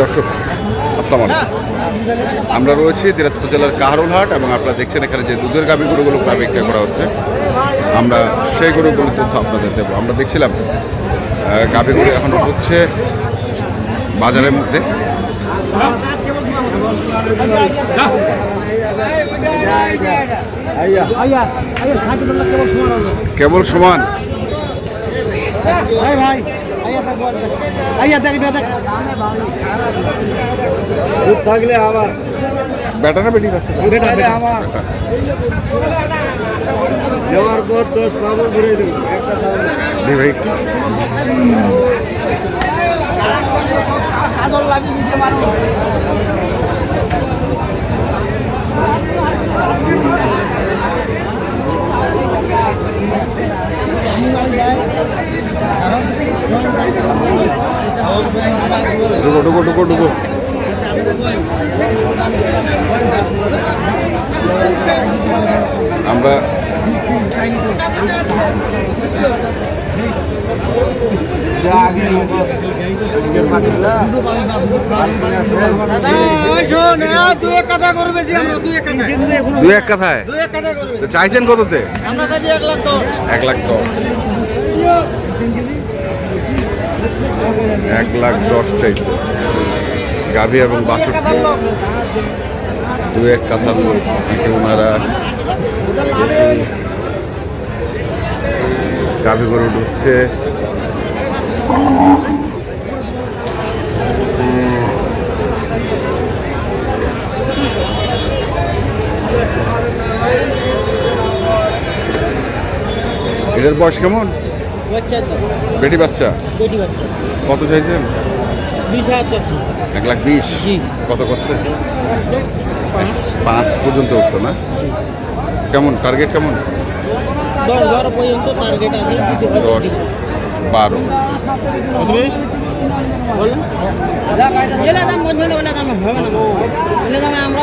দর্শক আসসালামু আলাইকুম। আমরা রয়েছি দিনাজপুর জেলার কাহারুলহাট এবং আপনারা দেখছেন এখানে যে দুধের গাভী গরুগুলো প্রায় বিক্রয় করা হচ্ছে। আমরা সেই গরুগুলোর তথ্য আপনাদের দেবো। আমরা দেখছিলাম আহ, গাভী গরু এখন ঢুকছে বাজারের মধ্যে। কেবল সমান। ভাই ভাই আইয়া থাকব আইয়া দেখ দেখ দুধ থাকলে আমার বেটা না বেটি যাচ্ছে বেটা আমার নেওয়ার পর দশ পাবো ঘুরে দেবো একটা সামনে দে ভাই একটু কাজল লাগিয়ে দিচ্ছে মানুষ ঢুকো ঢুকো ঢুকো ঢুকো। আমরা দুই এক কথায়। চাইছেন কততে? এক লাখ দশ। এক লাখ দশ চাইছে। গাভী এবং বাছুর দু এক কথা নাকি ওনারা গাভী গরু ঢুকছে। এটার বয়স কেমন? বেটি বাচ্চা? বেটি বাচ্চা। কত চাইছেন? বিশ হাজার এক লাখ বিশ? জি। কত করছে? পাঁচ। পর্যন্ত উঠছে না? কেমন? টার্গেট কেমন? দশ বারো আমরা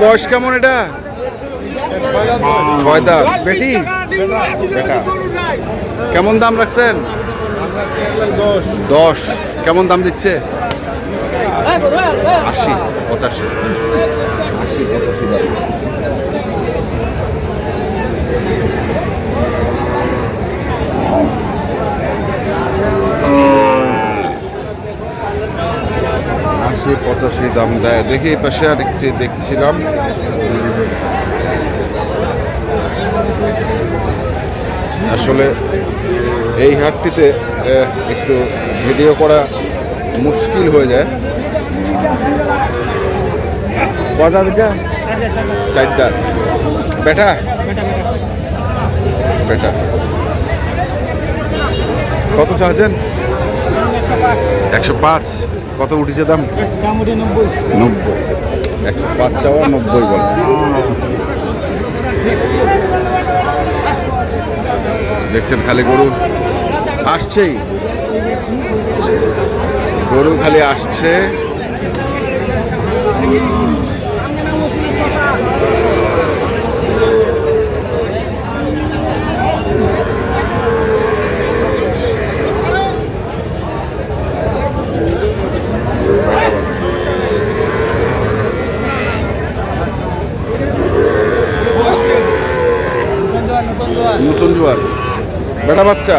বয়স কেমন এটা? ছয় দাঁত। বেটি? বেটা। কেমন দাম রাখছেন? দশ। কেমন দাম দিচ্ছে? আশি, পঁচাশি। আশি, পঁচাশি দাম দিচ্ছে। আশি পঁচাশি দাম দেয়। দেখি এই পাশে আরেকটি দেখছিলাম। আসলে এই হাটটিতে একটু ভিডিও করা মুশকিল হয়ে যায়। কটা দিটা চারটা। বেটা? বেটা। কত চাচ্ছেন? একশো পাঁচ। কত উঠেছে দাম? নব্বই। একশো নব্বই বল। দেখছেন খালি গরু? আসছেই। গরু খালি আসছে। নতুন জোয়ার। বেটা বাচ্চা।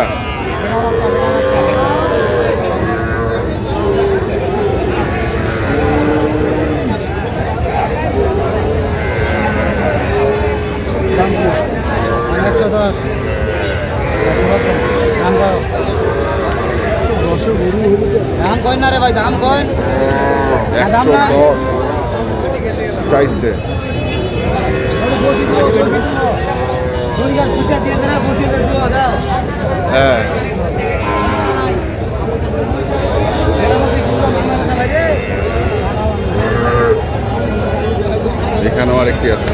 একশো দশ দাম কয় না রে ভাই দাম কয় একশো নাই। দশ চাইছে হ্যাঁ এখানেও আরেকটি আছে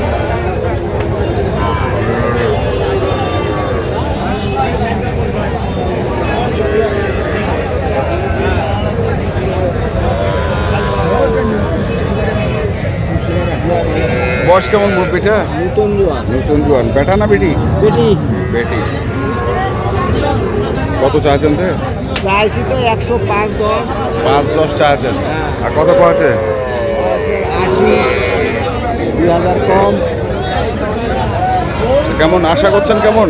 বয়স কেমন মুরব্বিটা নতুন জোয়ান। নতুন জোয়ান। বেটা না বেটি? বেটি। বেটি। কত চাচ্ছেন রে চাইছি তো একশো পাঁচ দশ। পাঁচ দশ চাচ্ছেন হ্যাঁ। আর কত কো আছে? আশি। দুই হাজার কম। কেমন? আশা করছেন কেমন?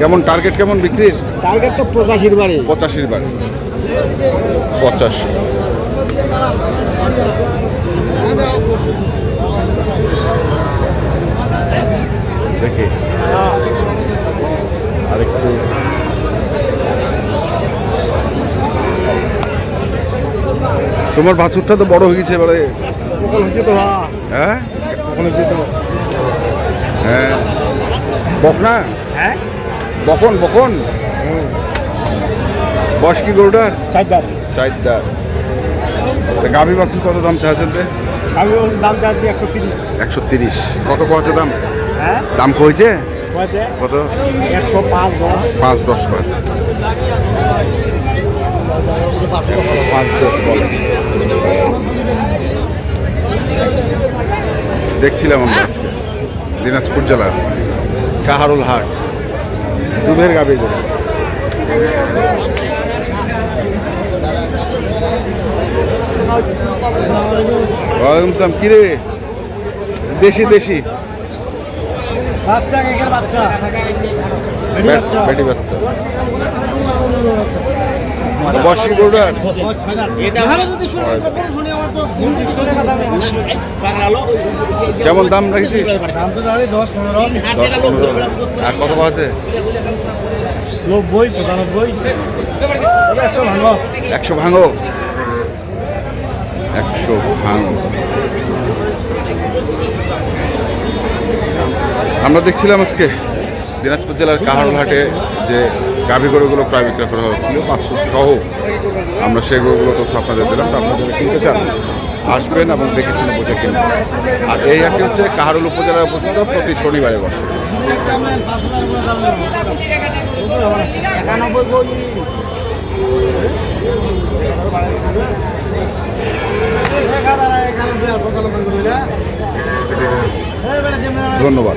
কেমন? টার্গেট কেমন বিক্রির? টার্গেট তো পঁচাশির বাড়ি। পঁচাশির বারে পঁচাশি। তোমার বাছুরটা তো বড় হয়ে গেছে এবারে। হ্যাঁ? হ্যাঁ। বকনা? হ্যাঁ? বকন বকন? বয়স কি গরুটার? চার দাম চারদার গাভী বাছুর কত দাম তে? ওর দাম চাচ্ছি একশো তিরিশ। একশো তিরিশ। কত কছে দাম? হ্যাঁ? দাম কইছে? কত? একশো পাঁচ দশ। পাঁচ দশ কয়েছে। একশো পাঁচ দশ বলে দেখছিলাম আমরা আজকে। দিনাজপুর জেলার কাহারুল হাট। দুধের গাবি গরু ওয়ালাইকুম আসসালাম। কিরে? দেশি দেশি। বাচ্চা বাচ্চা। বেটি বাচ্চা। বর্ষি গরুটার? কেমন দাম রাখছিস? পনেরো। আর কত আছে? নব্বই পঁচানব্বই। একশো ভাঙো। একশো ভাঙো। একশো ভাঙো। আমরা দেখছিলাম আজকে দিনাজপুর জেলার কাহারুল হাটে যে গাভী গরুগুলো প্রায় বিক্রয় করা হচ্ছিল পাঁচশো সহ। আমরা সেই গরুগুলো তথ্য আপনাদের দিলাম তো আপনারা যদি কিনতে চান আসবেন এবং দেখে শুনে বুঝে কিনবেন। আর এই হাটটি হচ্ছে কাহারুল উপজেলায় অবস্থিত প্রতি শনিবারে বসে। ধন্যবাদ।